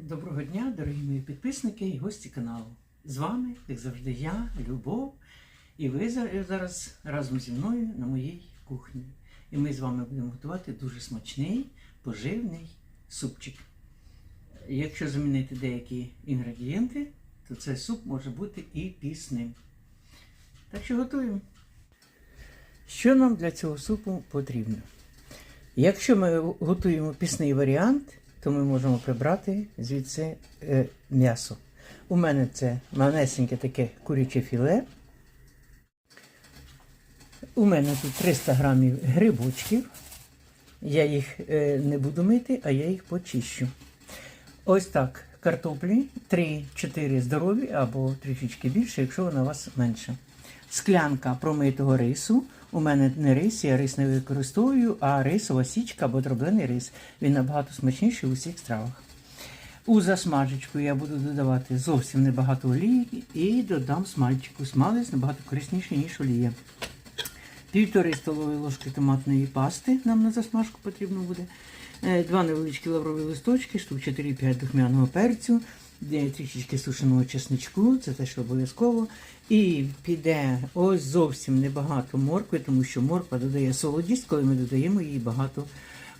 Доброго дня, дорогі мої підписники і гості каналу. З вами, як завжди, я, Любов, і ви зараз разом зі мною на моїй кухні. І ми з вами будемо готувати дуже смачний, поживний супчик. Якщо замінити деякі інгредієнти, то цей суп може бути і пісним. Так що готуємо. Що нам для цього супу потрібно? Якщо ми готуємо пісний варіант, то ми можемо прибрати звідси е, м'ясо. У мене це малесеньке таке куряче філе. У мене тут 300 грамів грибочків. Я їх е, не буду мити, а я їх почищу. Ось так. Картоплі 3-4 здорові або трішечки більше, якщо вона у вас менша. Склянка промитого рису. У мене не рис, я рис не використовую, а рисова січка або дроблений рис. Він набагато смачніший у всіх стравах. У засмажечку я буду додавати зовсім небагато олії і додам смальчику. Смалець набагато корисніший, ніж олія. Півтори столові ложки томатної пасти нам на засмажку потрібно буде. Е, Два невеличкі лаврові листочки, штук 4-5 духмяного перцю, трішечки сушеного чесничку, це теж обов'язково. І піде ось зовсім небагато моркви, тому що морква додає солодість, коли ми додаємо її багато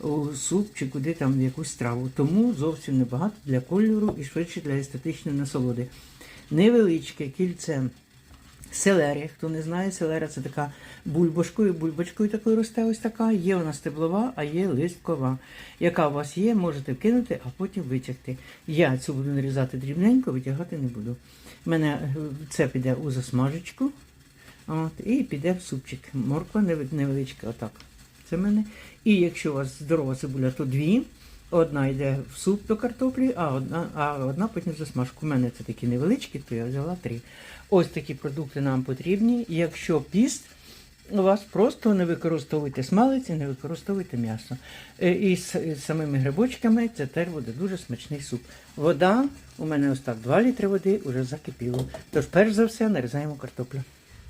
у суп чи куди там в якусь страву. Тому зовсім небагато для кольору і швидше для естетичної насолоди. Невеличке кільце селери. Хто не знає, селера це така бульбашкою, бульбочкою такою росте ось така. Є вона стеблова, а є листкова. Яка у вас є, можете вкинути, а потім витягти. Я цю буду нарізати дрібненько, витягати не буду. У мене е, це піде у засмажечку. От, і піде в супчик. Морква невеличка, отак. Це в мене. І якщо у вас здорова цибуля, то дві. Одна йде в суп до картоплі, а одна, а одна потім в засмажку. У мене це такі невеличкі, то я взяла три. Ось такі продукти нам потрібні. Якщо піст, у вас просто не використовуйте смалець і не використовуйте м'ясо. Е, І з, самими грибочками це теж буде дуже смачний суп. Вода, у мене ось так 2 літри води вже закипіло. Тож, перш за все, нарізаємо картоплю.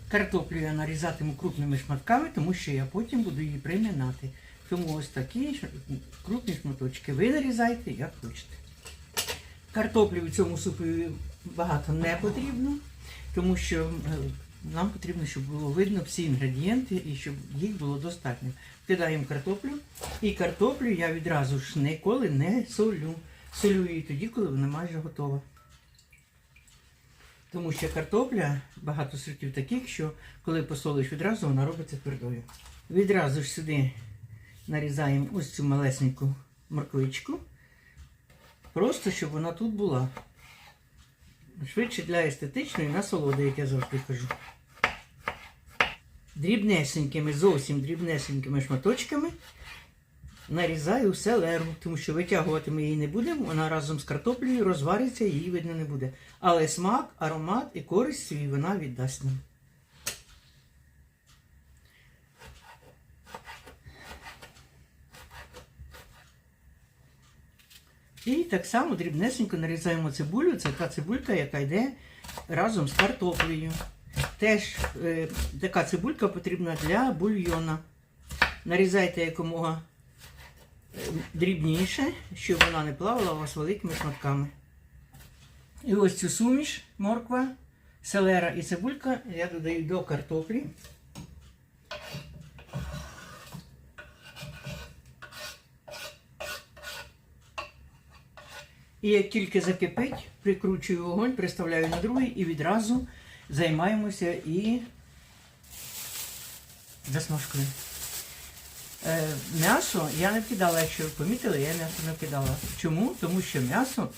Картоплю я нарізатиму крупними шматками, тому що я потім буду її примінати. Тому ось такі крупні шматочки. Ви нарізайте, як хочете. Картоплі в цьому супі багато не потрібно, тому що е, нам потрібно, щоб було видно всі інгредієнти і щоб їх було достатньо. Кидаємо картоплю, і картоплю я відразу ж ніколи не солю. Солю її тоді, коли вона майже готова. Тому що картопля багато сортів таких, що коли посолиш відразу, вона робиться твердою. Відразу ж сюди нарізаємо ось цю малесеньку морквичку. Просто щоб вона тут була. Швидше для естетичної насолоди, як я завжди кажу. Дрібнесенькими, зовсім дрібнесенькими шматочками нарізаю селеру, тому що витягувати ми її не будемо, вона разом з картоплею розвариться, її видно не буде. Але смак, аромат і користь свій вона віддасть нам. І так само дрібнесенько нарізаємо цибулю. Це та цибулька, яка йде разом з картоплею. Теж е, така цибулька потрібна для бульйона. Нарізайте якомога е, дрібніше, щоб вона не плавала у вас великими шматками. І ось цю суміш, морква, селера і цибулька я додаю до картоплі. І як тільки закипить, прикручую вогонь, приставляю на другий і відразу займаємося і засмажкою. Е, м'ясо я не вкидала, якщо ви помітили, я м'ясо не вкидала. Чому? Тому що м'ясо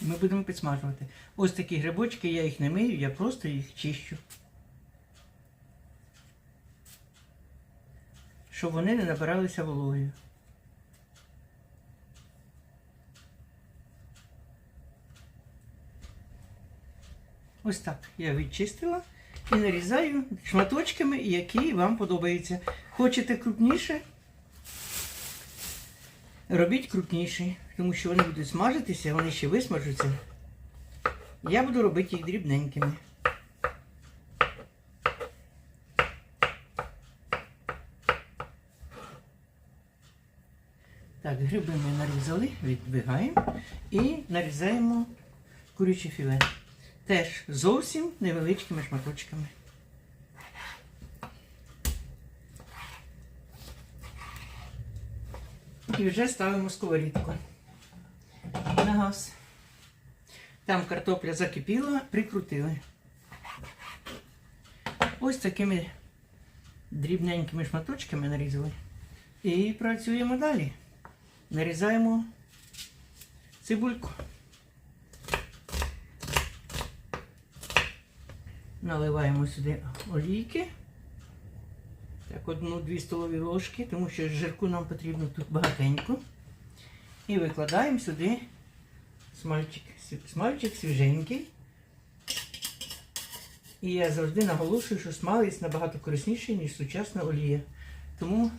ми будемо підсмажувати. Ось такі грибочки, я їх не мию, я просто їх чищу. Щоб вони не набиралися вологою. Ось так я відчистила і нарізаю шматочками, які вам подобаються. Хочете крупніше? Робіть крупніше, тому що вони будуть смажитися, вони ще висмажуться. Я буду робити їх дрібненькими. Так, Так, гриби ми нарізали, відбігаємо і нарізаємо куряче філе. Теж зовсім невеличкими шматочками. І вже ставимо сковорідку на газ. Там картопля закипіла, прикрутили. Ось такими дрібненькими шматочками нарізали. І працюємо далі. Нарізаємо цибульку. Наливаємо сюди олійки. Так, одну-дві столові ложки, тому що жирку нам потрібно тут багатенько. І викладаємо сюди смальчик. Смальчик свіженький. І я завжди наголошую, що смалець набагато корисніший, ніж сучасна олія. Тому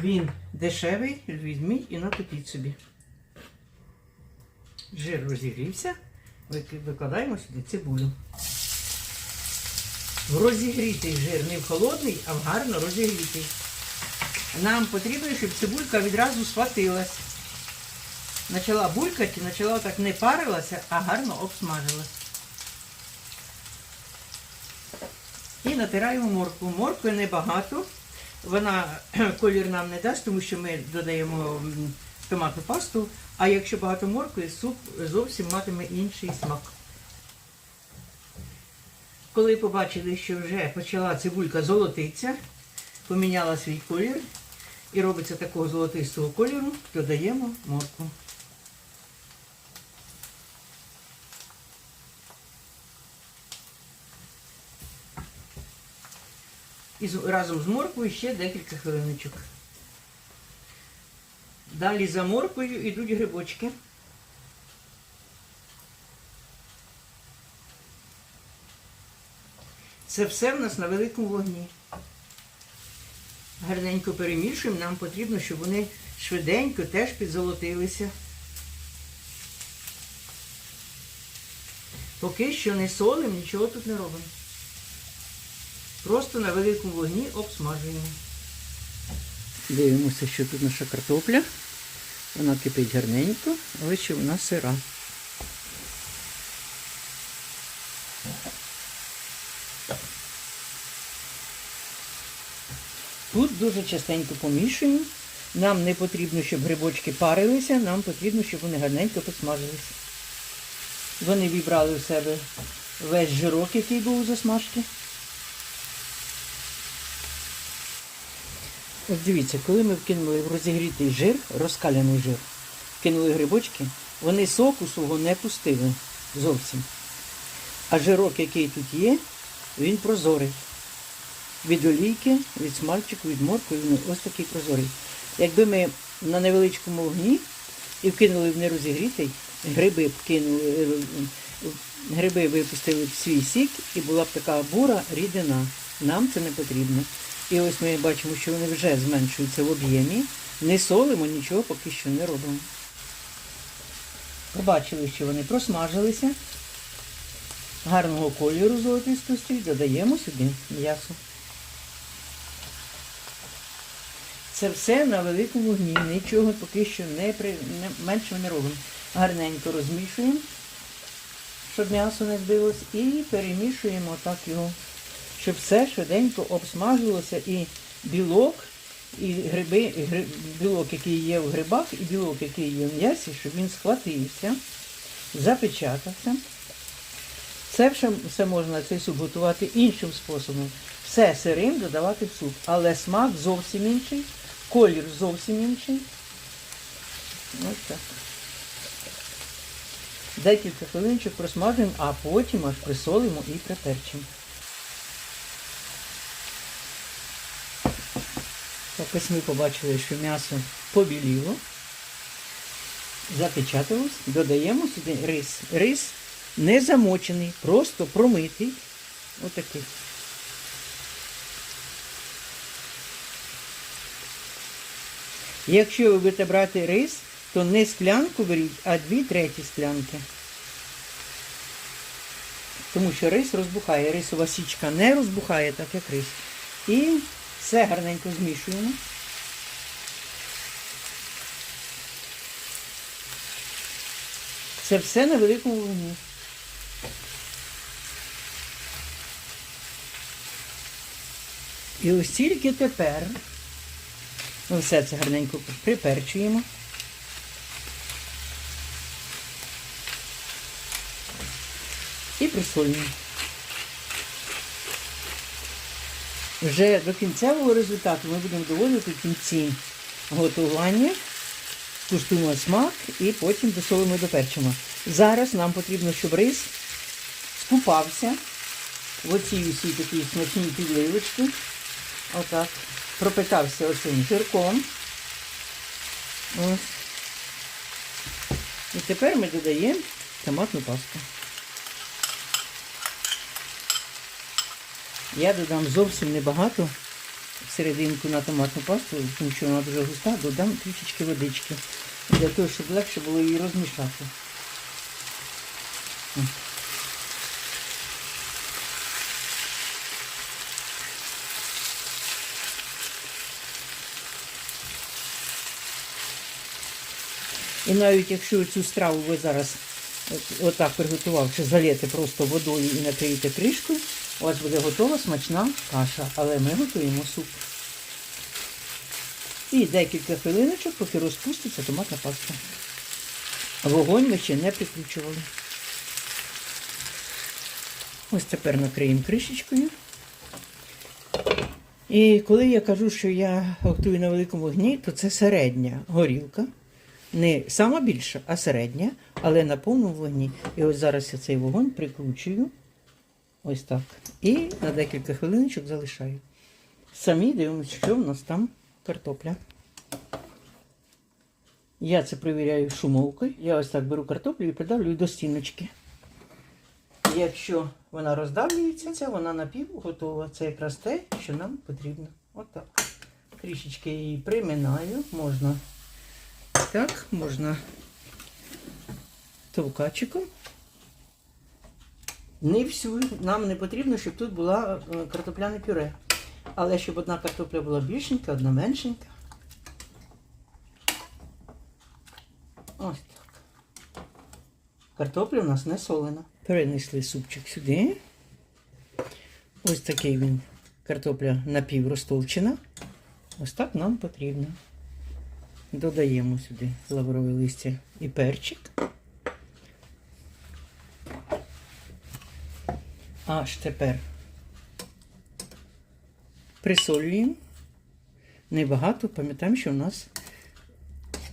він дешевий, візьміть і натопіть собі. Жир розігрівся. Викладаємо сюди цибулю. В розігрітий жир, не в холодний, а в гарно розігрітий. Нам потрібно, щоб цибулька відразу схватилась. Почала булькати, почала так не парилася, а гарно обсмажилась. І натираємо моркву. Моркви небагато. Вона колір нам не дасть, тому що ми додаємо томатну пасту. А якщо багато моркви, суп зовсім матиме інший смак. Коли побачили, що вже почала цибулька золотитися, поміняла свій колір і робиться такого золотистого кольору, додаємо моркву. І разом з морквою ще декілька хвилиночок. Далі за морквою йдуть грибочки. Це все в нас на великому вогні. Гарненько перемішуємо. Нам потрібно, щоб вони швиденько теж підзолотилися. Поки що не солимо, нічого тут не робимо. Просто на великому вогні обсмажуємо. Дивимося, що тут наша картопля. Вона кипить гарненько, але ще вона сира. Тут дуже частенько помішуємо. Нам не потрібно, щоб грибочки парилися, нам потрібно, щоб вони гарненько посмажились. Вони вібрали в себе весь жирок, який був у засмажки. Ось дивіться, коли ми вкинули в розігрітий жир, розкаляний жир, кинули грибочки, вони соку свого не пустили зовсім. А жирок, який тут є, він прозорий. Від олійки, від смальчику, від моркви, він ось такий прозорий. Якби ми на невеличкому вогні і вкинули в нерозігрітий, гриби б кинули, е, гриби випустили б свій сік і була б така бура рідина. Нам це не потрібно. І ось ми бачимо, що вони вже зменшуються в об'ємі. Не солимо, нічого поки що не робимо. Побачили, що вони просмажилися. Гарного кольору золотистості додаємо сюди м'ясо. Це все на великому вогні. Нічого поки що не, при... не менше не робимо. Гарненько розмішуємо, щоб м'ясо не збилось, і перемішуємо так його, щоб все швиденько обсмажилося і білок, і гриби, і гри- білок, який є в грибах, і білок, який є в м'ясі, щоб він схватився, запечатався. Це все, все можна цей суп готувати іншим способом. Все сирим додавати в суп, але смак зовсім інший, колір зовсім інший. Ось так. Декілька хвилинчик просмажуємо, а потім аж присолимо і приперчимо. Так ось ми побачили, що м'ясо побіліло, запечаталось, додаємо сюди рис. Рис не замочений, просто промитий. Отакий. Якщо ви будете брати рис, то не склянку беріть, а дві треті склянки. Тому що рис розбухає. Рисова січка не розбухає, так як рис. І все гарненько змішуємо. Це все на великому вогні. І ось тільки тепер ми все це гарненько приперчуємо. І присолюємо. Вже до кінцевого результату ми будемо доводити в кінці готування, скуштуємо смак і потім досолимо доперчимо. Зараз нам потрібно, щоб рис скупався в оцій усій такій смачній підливочці. Отак. Пропитався оцим жирком. Ось. І тепер ми додаємо томатну пасту. Я додам зовсім небагато серединку на томатну пасту, тому що вона дуже густа, додам трішечки водички. Для того, щоб легше було її розмішати. І навіть якщо цю страву ви зараз от- отак приготувавши, залієте просто водою і накриєте кришкою, у вас буде готова смачна каша. Але ми готуємо суп. І декілька хвилиночок, поки розпуститься томатна паста. Вогонь ми ще не підключували. Ось тепер накриємо кришечкою. І коли я кажу, що я готую на великому вогні, то це середня горілка. Не сама більша, а середня, але на повному вогні. І ось зараз я цей вогонь прикручую. Ось так. І на декілька хвилиночок залишаю. Самі дивимося, що в нас там картопля. Я це перевіряю шумовкою. Я ось так беру картоплю і придавлюю до стіночки. Якщо вона роздавлюється, це вона напів готова. Це якраз те, що нам потрібно. Отак. Трішечки її приминаю. Можна так, можна товкачиком. Не всю. Нам не потрібно, щоб тут була е, картопляне пюре. Але щоб одна картопля була більшенька, одна меншенька. Ось так. Картопля у нас не солена. Перенесли супчик сюди. Ось такий він. Картопля напіврозтовчена. Ось так нам потрібно. Додаємо сюди лаврове листя і перчик. Аж тепер присолюємо. Небагато, пам'ятаємо, що у нас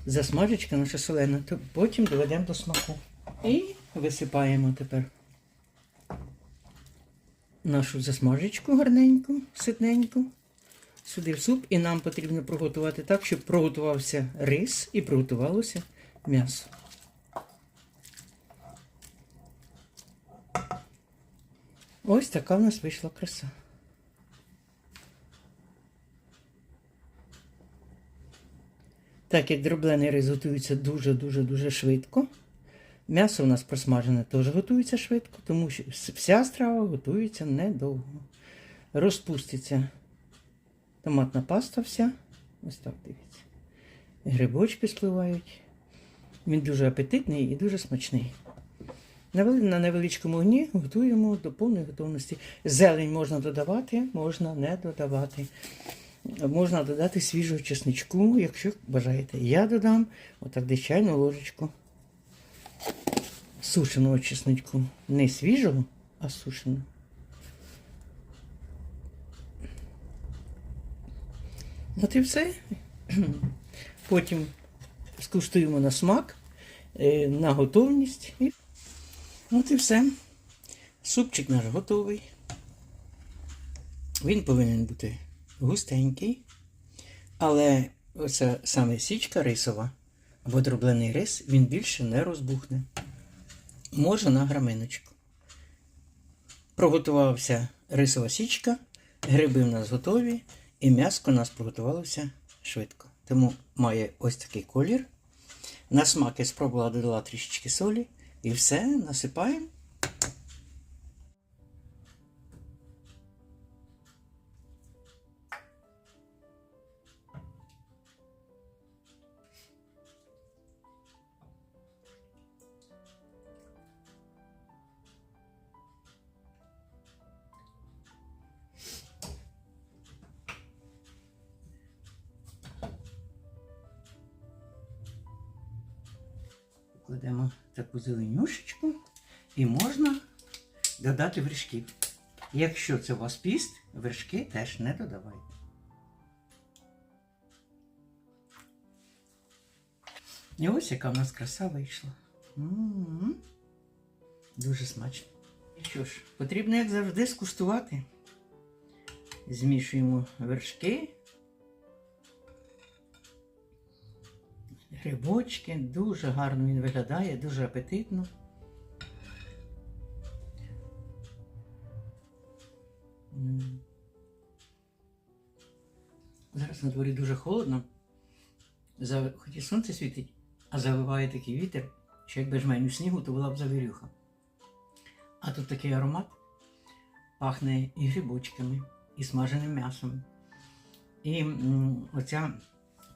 засмажечка наша солена, то потім доведемо до смаку. І висипаємо тепер нашу засмажечку гарненьку, ситненьку сюди в суп, і нам потрібно приготувати так, щоб приготувався рис і приготувалося м'ясо. Ось така в нас вийшла краса. Так як дроблений рис готується дуже-дуже-дуже швидко. М'ясо у нас просмажене теж готується швидко, тому що вся страва готується недовго. Розпуститься Томатна паста вся. Ось так дивіться. Грибочки спливають. Він дуже апетитний і дуже смачний. На невеличкому огні готуємо до повної готовності. Зелень можна додавати, можна не додавати. Можна додати свіжого чесничку, якщо бажаєте. Я додам отак чайну ложечку сушеного чесничку. Не свіжого, а сушеного. От і все. Потім скуштуємо на смак, е, на готовність. От і все. Супчик наш готовий. Він повинен бути густенький. Але оця саме січка рисова або дроблений рис, він більше не розбухне. Може на граминочку. Проготувався рисова січка, гриби в нас готові, і м'яско у нас приготувалося швидко. Тому має ось такий колір. На смак я спробувала додала трішечки солі. І все, насипаємо. Зеленюшечку і можна додати вершків. Якщо це у вас піст, вершки теж не додавайте. І ось яка в нас краса вийшла. Дуже смачно. І що ж, потрібно, як завжди, скуштувати. Змішуємо вершки. Грибочки, дуже гарно він виглядає, дуже апетитно. Зараз на дворі дуже холодно. Хоч і сонце світить, а завиває такий вітер, що якби жменю снігу, то була б завірюха. А тут такий аромат пахне і грибочками, і смаженим м'ясом. І оця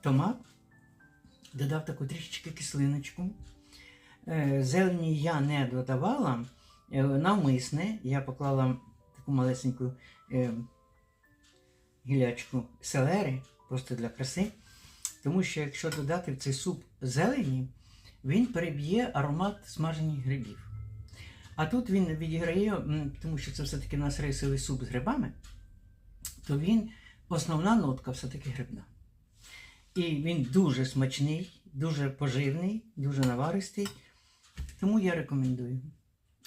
томат додав таку трішечки кислиночку. Е, Зелені я не додавала. Е, Навмисне я поклала таку малесеньку е, гілячку селери, просто для краси. Тому що якщо додати в цей суп зелені, він переб'є аромат смажених грибів. А тут він відіграє, тому що це все-таки у нас рисовий суп з грибами, то він основна нотка все-таки грибна. І він дуже смачний, дуже поживний, дуже наваристий. Тому я рекомендую.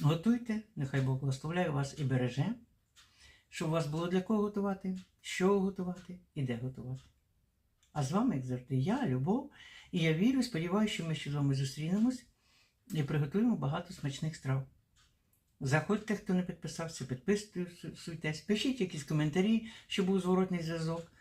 Готуйте, нехай Бог благословляє вас і береже, щоб у вас було для кого готувати, що готувати і де готувати. А з вами, як завжди, я, Любов, і я вірю, сподіваюся, що ми ще з вами зустрінемось і приготуємо багато смачних страв. Заходьте, хто не підписався, підписуйтесь, пишіть якісь коментарі, щоб був зворотний зв'язок.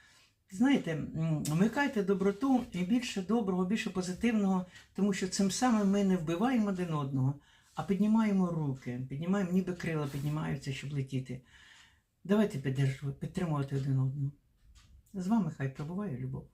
Знаєте, вмикайте доброту і більше доброго, більше позитивного, тому що цим самим ми не вбиваємо один одного, а піднімаємо руки, піднімаємо, ніби крила піднімаються, щоб летіти. Давайте підтримувати один одного. З вами хай пробуває любов.